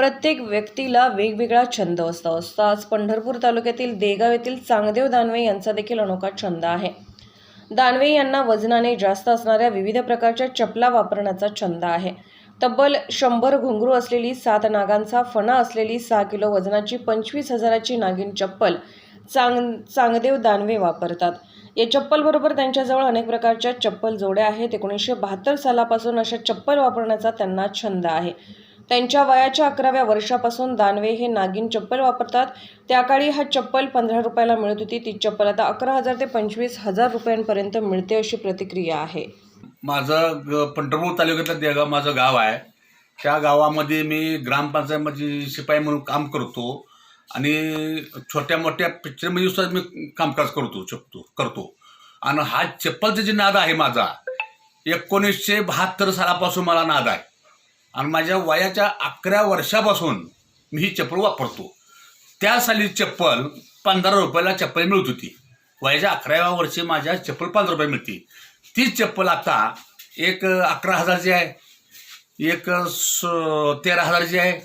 प्रत्येक व्यक्तीला वेगवेगळा छंद असतो. असतो. आज पंढरपूर तालुक्यातील देगाव येथील चांगदेव दानवे यांचा देखील अनोखा छंद आहे. दानवे यांना वजनाने जास्त असणाऱ्या विविध प्रकारच्या चपला वापरण्याचा छंद आहे. तब्बल शंभर घुंगरू असलेली सात नागांचा फणा असलेली सहा किलो वजनाची पंचवीस हजाराची नागिन चप्पल चांग चांगदेव दानवे वापरतात. या चप्पलबरोबर त्यांच्याजवळ अनेक प्रकारच्या चप्पल जोड्या आहेत. एकोणीसशे बहात्तर सालापासून अशा चप्पल वापरण्याचा त्यांना छंद आहे. त्यांच्या वयाच्या अकराव्या वर्षापासून दानवे हे नागिन चप्पल वापरतात. त्या काळी हा चप्पल पंधरा रुपयाला मिळत होती. ती चप्पल आता अकरा हजार ते पंचवीस हजार रुपयांपर्यंत मिळते अशी प्रतिक्रिया आहे. माझं ग- पंढरपूर तालुक्यातलं देगाव माझं गाव आहे. त्या गावामध्ये मी ग्रामपंचायतमध्ये शिपाई म्हणून काम करतो. आणि छोट्या मोठ्या पिक्चरमध्ये सुद्धा मी कामकाज करतो शकतो करतो. आणि हा चप्पलचा जे नाद आहे माझा एकोणीसशे बहात्तर सालापासून मला नाद आहे. आणि माझ्या वयाच्या अकरा वर्षापासून मी ही चप्पल वापरतो. त्या साली चप्पल पंधरा रुपयाला चप्पल मिळत होती. वयाच्या अकराव्या वर्षी माझ्या चप्पल पंधरा रुपये मिळते. तीच चप्पल आता एक अकरा हजारची आहे. एक स तेरा हजारची आहे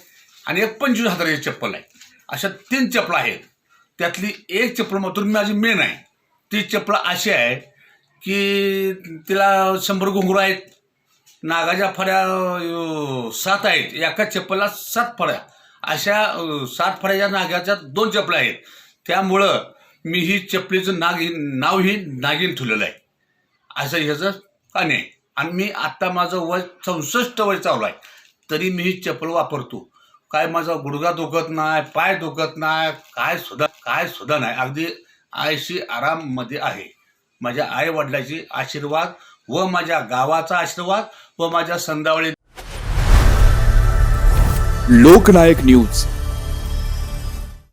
आणि एक पंचवीस हजाराची चप्पल आहे. अशा तीन चप्पल आहेत. त्यातली एक चप्पल मात्र माझी मेन आहे. ती चप्पल अशी आहे की तिला शंभर घुंगरू आहेत. नागाच्या फळ्या सात आहेत. एका चप्पलला सात फळ्या अशा सात फळ्याच्या नागाच्या दोन चपल्या आहेत. त्यामुळं मी ही चपलीचं नाग नाव ही नागिन ठेवलेलं आहे. असं ह्याचं काने आहे. आणि मी आत्ता माझं वय चौसष्ट वय चालू आहे. तरी मी ही चप्पल वापरतो. काय माझा गुडघा दुखत नाही पाय दुखत नाही काय सुद्धा काय सुद्धा नाही. अगदी आयशी आराममध्ये आहे. माझ्या आई वडिलाची आशीर्वाद व माझ्या गावाचा आशीर्वाद व माझ्या संदावळी लोकनायक न्यूज.